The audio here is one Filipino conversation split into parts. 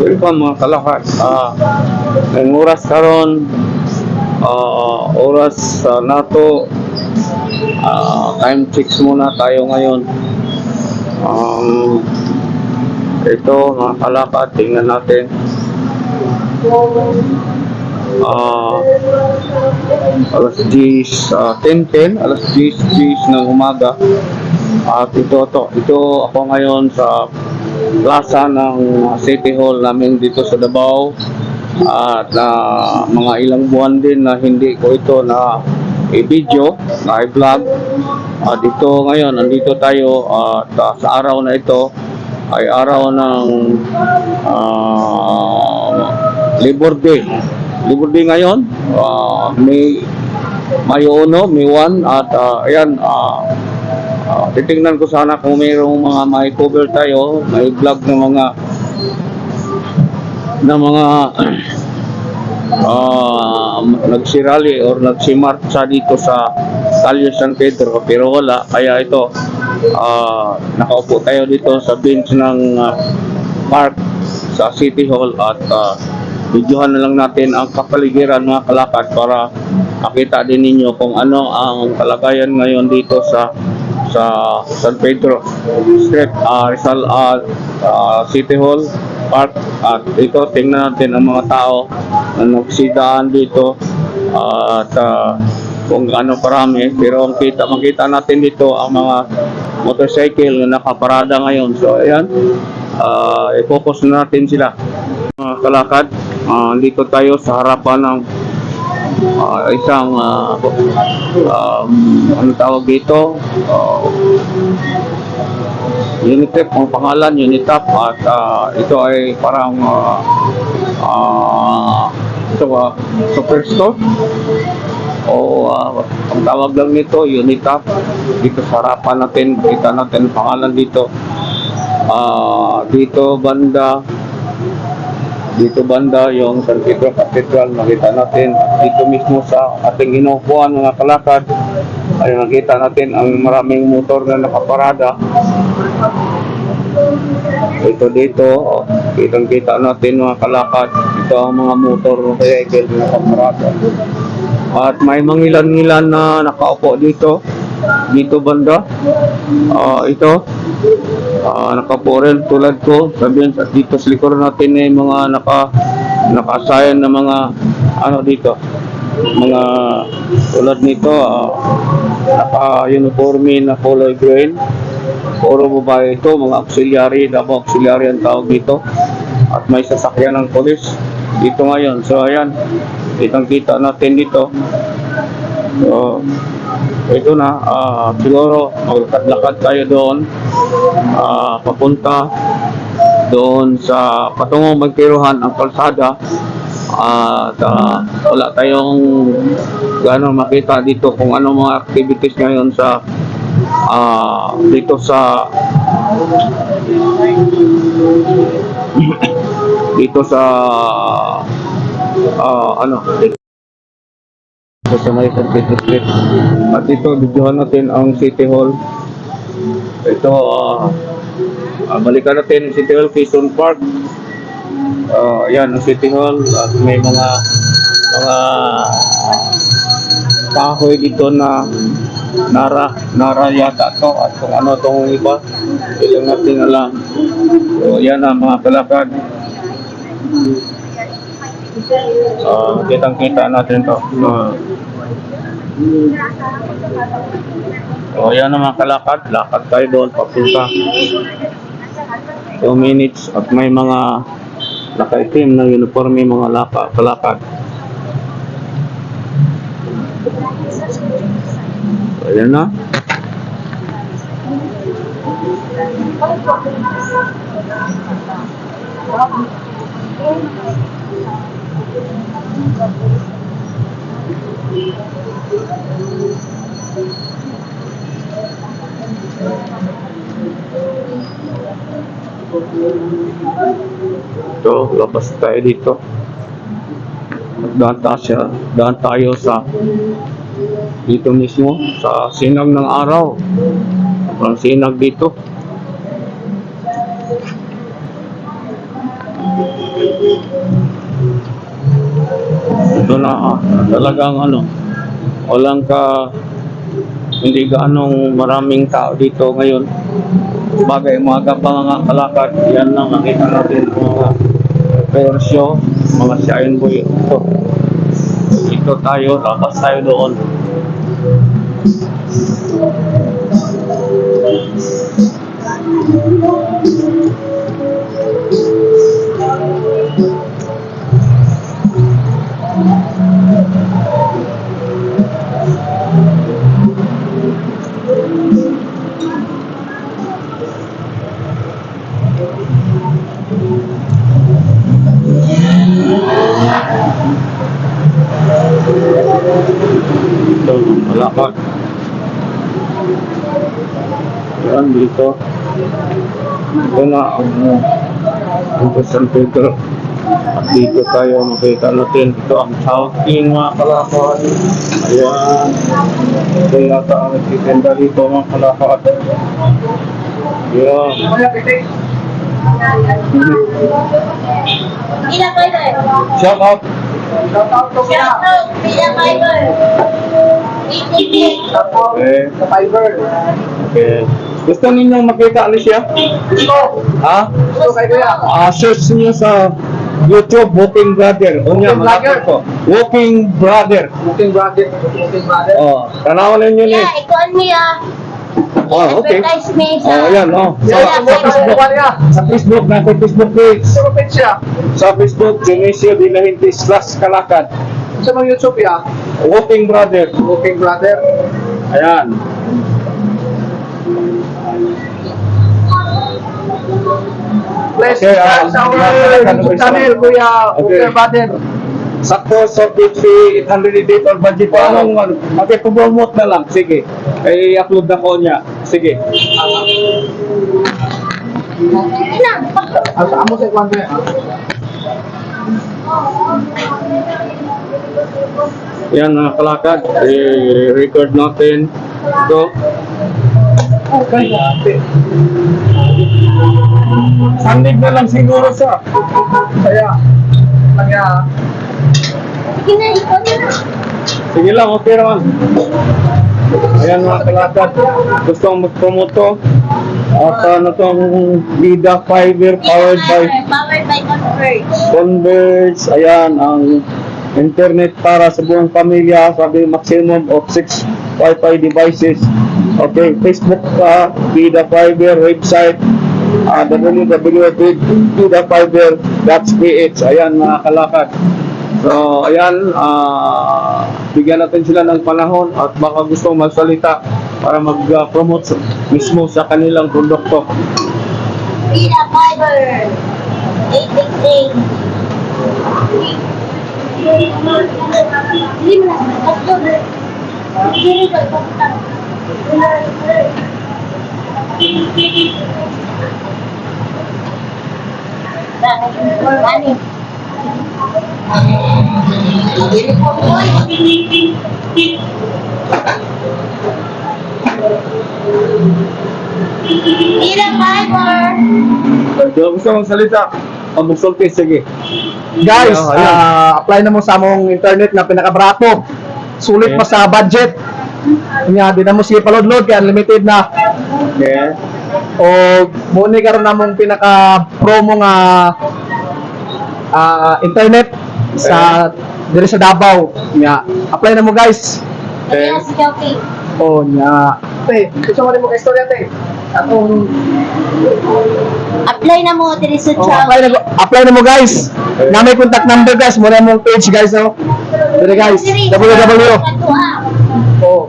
welcome mga kalakad. Ah, ang oras karon ah, oras sa nato ah, time checks muna tayo ngayon. Um, ito mga kalakad, tingnan natin. Ah, alas 10, ah, 10, 10, alas 10, 10 ng umaga. At ito, to, ito ako ngayon sa plaza ng City Hall namin dito sa Davao. At na mga ilang buwan din na hindi ko ito na i-video, na i-vlog. At dito ngayon, nandito tayo at ah, sa araw na ito ay araw ng ah, Labor Day. Labor Day ngayon, ah, may Mayo 1, May 1 at ah, ayan, ah, Ah, titingnan ko sana kung mayroong mga may cover tayo, may vlog ng mga ng mga ah nagsirali or nagsimarcha dito sa Calio San Pedro. Pero wala kaya ito ah nakaupo tayo dito sa bench ng ah, park sa City Hall at ah, videohan na lang natin ang kapaligiran mga kalakad para makita din ninyo kung ano ang kalagayan ngayon dito sa sa San Pedro Street, ah, Rizal ah, ah, City Hall Park. At ito tingnan natin ang mga tao na nagsidaan dito at ah, kung gaano karami pero ang kita makita natin dito ang mga motorcycle na nakaparada ngayon. So ayan ah, i-focus na natin sila. Mga kalakad ah, dito tayo sa harapan ng ah, isang ah, um, ano tawag dito? Uh, Unitep ang pangalan Unitap at ah, ito ay parang ah, ah, ito ah, superstore? O ah, ang tawag lang nito Unitap dito sa harapan natin kita natin ang pangalan dito. Ah, dito banda dito banda yung San Pedro Cathedral makita natin. Dito mismo sa ating inuupuan mga kalakad ay nakita natin ang maraming motor na nakaparada. Ito dito oh, kitang kita natin mga kalakad ito ang mga motor vehicle na nakaparada. At may mangilan-ngilan na nakaupo dito dito banda. Ah, ito. Ah, nakapo rin tulad ko. Sabihin sa dito sa likuran natin ay mga naka nakasayan na mga ano dito? Mga tulad nito ah, naka uniforme na color green. Puro babae ito mga auxiliary dabo auxiliary ang tawag dito. At may sasakyan ng polis. Dito ngayon so ayan kitang kita natin dito. So ito na ah, siguro maglakad-lakad tayo doon ah, papunta doon sa patungong magkiruhan ang kalsada. At ah, wala tayong gano'ng makita dito kung ano mga activities ngayon sa ah, dito sa dito sa ah, ano. dito sa may San Street. At ito videohan natin ang City Hall. Ito ah, balikan natin City Hall Quezon Park. Ah, yan ang City Hall. At may mga mga kahoy dito na nara nara yata to. At kung ano tong iba ilang natin alam. So yan ang mga kalakad. Ah, kitang kita natin to. Ah. So, yan ang mga kalakad. Lakad tayo doon, papunta. 2 minutes at may mga nakaitim na uniforme mga laka, kalakad. So, ayan na. So, labas tayo dito. Daan tayo, siya, daan tayo sa dito mismo sa sinag ng araw. Ang sinag dito. Ito na, ah, talagang ano, walang ka, hindi gaanong maraming tao dito ngayon. Bagay, umaga pa mga kalakad, yan lang nakita natin mga persyo, mga siain boy. Ito, ito tayo, lakas tayo doon. Ito, malakad. Yan, dito. Ito na uh, ang San Pedro. At dito tayo makita natin ito ang Chowking mga kalakad. Ayan. Ito yata ang nagtitinda dito mga kalakad. Ayan. Pila fiber. Shout out. Shout out. Pila fiber. Eighty Okay. Fiber. Okay. Gusto ninyong makita ano siya? Ha? Gusto kay Kuya. Ah, search niyo sa YouTube Walking Brother. O niya, Walking malapit Brother. ko. Walking Brother. Booking brother. Booking brother. Oh, tanawan niyo ni. Yeah, ikaw niya. Oh, okay. Advertise me Oh, sa... ayan, oh. Sa, Yeah, sa Facebook, niya. sa Facebook natin, Facebook page. Gusto ko siya. Sa Facebook, Genesio de la Gente slash Kalakad. Sa mga YouTube ya. Walking Brother. Booking brother. Ayan. Please, Okay, ah, sa our YouTube channel, Kuya. Okay. Booking brother. Sakto sa fee 800 dito or budget. Anong, ano, okay, promote na lang. Sige. Ay, upload na ko niya. Sige. Na, Ang amo sa kwan niya. Yan mga kalakad. I-record natin. Ito. Okay. Sandig na lang siguro sa. Kaya, kanya, sige na, ikaw na. Sige lang, okay naman. Ayan mga kalakad. Gusto kong mag-promote to. At ano tong Bida Fiber powered by Powered by Converge. Converge. Ayan, ang internet para sa buong pamilya. Sabi maximum of 6 Wi-Fi devices. Okay, Facebook pa, Bida Fiber website. Uh, www.bidafiber.ph Ayan mga kalakad. So, ayan, ah, bigyan natin sila ng panahon at baka gusto magsalita para mag-promote mismo sa kanilang produkto. Pila fiber. 888. Na. Ani. Pila fiber. So, gusto magsalita, o magsulti, sige. Guys, ayan. ah, apply na mo sa among internet na pinakabrato. Sulit Okay. pa sa budget. Kanya, di na mo siya palodlod kaya unlimited na. Okay. O muni karon namong pinaka promo nga ah, internet sa diri sa Davao. Nya, apply na mo guys. Okay. Yes, okay. O nya. Te, gusto mo rin mo ka istorya te. Atong Apply na mo diri sa oh, Chow. apply na apply na mo guys. Na may contact number guys, mo na mong page guys oh. Diri guys, www. Oh.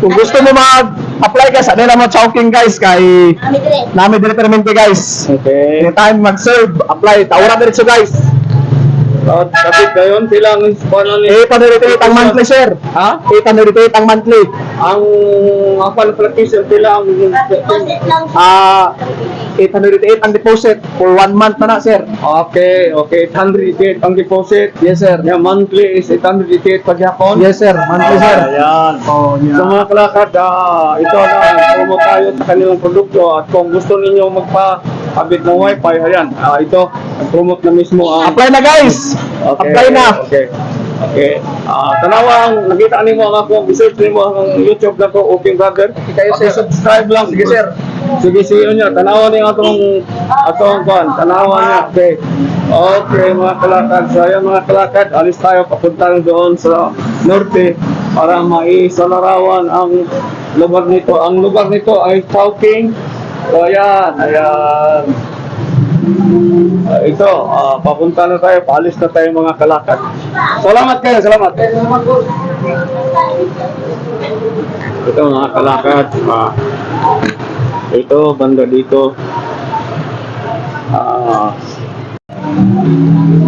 Kung gusto mo mag-apply ka sa nila mo Chowking guys kay Kami dire. Nami dire permente guys. Okay. Anytime mag-serve, apply. Tawaran diretso guys. At kapit ngayon, silang paano ni... Eh, paniritate ang monthly, sir. Ha? Eh, paniritate ang monthly. Ang ang qualification sila ang Deposit lang. Ah, 888 ang deposit for one month na na, sir. Okay, okay, 888 ang deposit. Yes, sir. Yeah, monthly is 888 pagyapon. Yes, sir. Monthly, sir. Ayan. Oh, yeah. mga kalakad, ah, ito na, promo tayo sa kanilang produkto at kung gusto ninyo magpa-abit ng wifi, ayan, ah, ito, promote na mismo ang... Apply na, guys. Okay, Apply na. Okay. Okay. Ah, tanawang nakita nimo ang akong research nimo ang YouTube na ko Open Brother. kayo, sir. subscribe lang Sige, sir. Sige, CEO niya. Tanawan niyo atong atong kwan. Tanawan niya. Okay. Okay, mga kalakad. So, ayan mga kalakad. Alis tayo. Papunta lang doon sa norte para maisalarawan ang lugar nito. Ang lugar nito ay Chowking. So, ayan. Ayan. Ah, ito, ah, papunta na tayo, paalis na tayo mga kalakad. Salamat kayo, salamat. Ito mga kalakad, ah, ito, banda dito. Ah,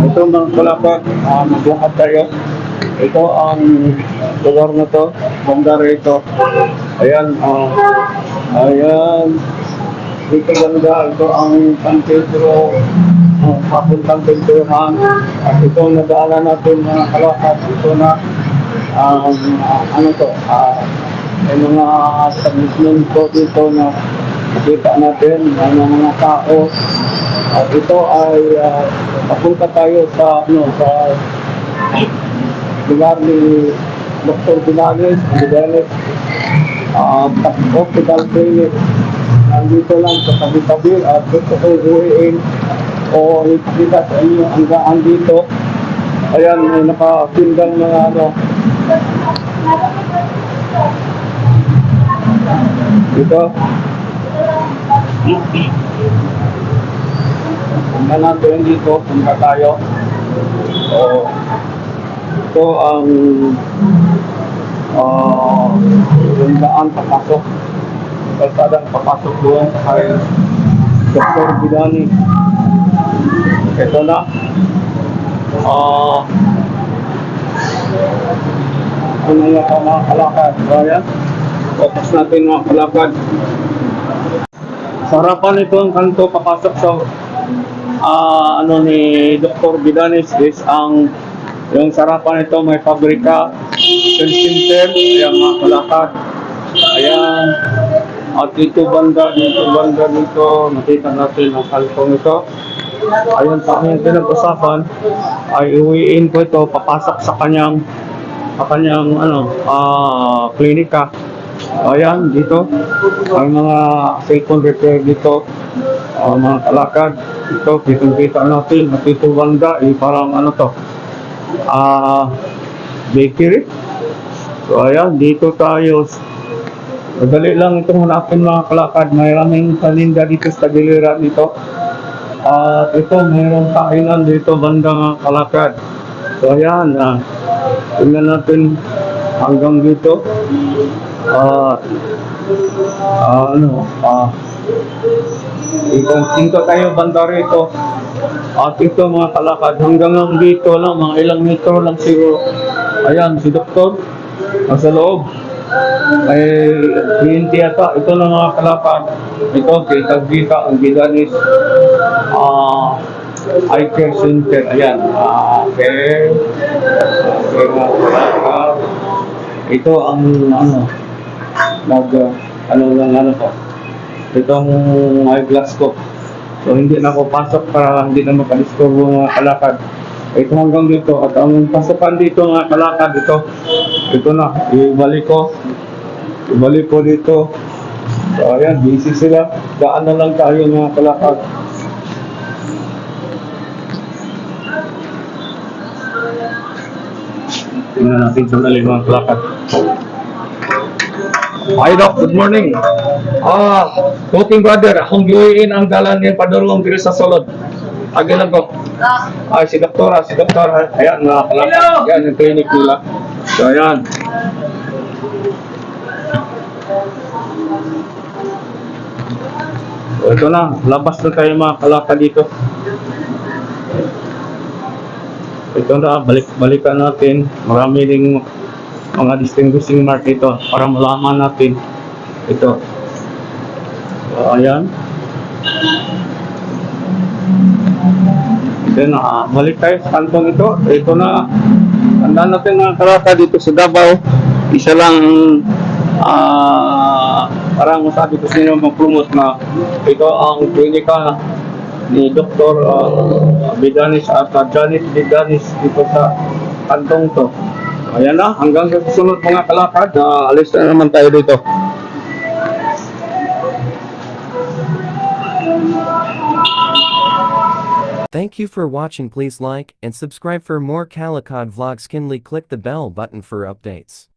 ito mga kalakad, ah, maglakad tayo. Ito ang lugar na to, banda rito. Ayan, ah, ayan. Dito banda, ito ang San Pedro, uh, papuntang Pedrohan. At ito nadaanan natin mga kalakad. Ito na, um, ah, ano to, ah, may mga establishment ko dito na nakita natin ang mga tao. At ito ay ah, papunta tayo sa ano sa lugar ni Dr. Binales, Binales, uh, hospital clinic. Nandito lang sa tabi-tabi at gusto ko uwiin o ipakita sa inyo ang daan dito. Ayan, may nakapindang mga ano. Dito. Punta natin dito, punta tayo. So, ito ang uh, yung daan papasok. Kalsadang papasok doon kay Dr. Bidani. Ito na. Ah, ano nga pa mga kalakad. Ayan. Focus natin mga kalakad. Sa harapan ito ang kanto papasok sa ah ano ni Dr. Bidanis is ang yung sarapan ito may pabrika, center, ayan mga kalakad. Ayan. At dito banda, dito banda dito, nakita natin ang kalkong ito. Ayun sa kanyang pinag-usapan ay iuwiin ko ito papasok sa kanyang sa kanyang ano ah klinika. Ayan dito ang mga cellphone repair dito ah, mga kalakad ito kitang kita natin at ito banda eh, parang ano to ah bakery so ayan dito tayo madali lang itong hanapin mga kalakad maraming paninda dito sa giliran dito at ito, mayroong kainan dito bandang kalakad. So ayan, ah, tingnan natin hanggang dito. Ah, ah, ano, ah, ikong tingko tayo banda rito. At ito mga kalakad, hanggang dito lang, mga ilang metro lang siguro. Ayan, si Doktor, nasa loob. Ay, cliente yata. Ito na mga kalakad. Ito, kita-kita ang gidanis. Ah, eye care center. Ayan. Ah, okay. Okay, mga kalakad. Ito ang, ano, nag, ano lang, ano to. Itong eyeglass ko. So, hindi na ako pasok para hindi na makadisturbo mga kalakad. Ito hanggang dito. At ang pasukan dito mga kalakad, ito. Ito na. Ibalik ko. Ibalik ko dito. So, ayan. Busy sila. Daan na lang tayo mga kalakad. Tingnan natin sa dali mga kalakad. Hi Doc, good morning. Ah, cooking brother, akong giuin ang dalan ni padulong diri sa sulod. Agi lang ko. Ay, si doktora, si doktora. Ayan, mga kalakad. Yan, yung clinic nila. So, ayan. So, ito na. Labas na tayo mga kalakad dito. Ito na, balik-balikan natin. Marami ding mga distinguishing mark ito para malaman natin ito. So, ayan. Then, ah, balik tayo sa kantong ito. Ito na, tandaan natin mga karata dito sa Davao. Isa lang, ah, parang masabi ko sino mag-promote na ito ang klinika ni Dr. Uh, Bidanis at uh, Janet Bidanis dito sa kantong to. Ayan na, hanggang sa susunod mga kalakad, na alis na naman tayo dito. Thank you for watching please like and subscribe for more Calicod vlogs kindly click the bell button for updates.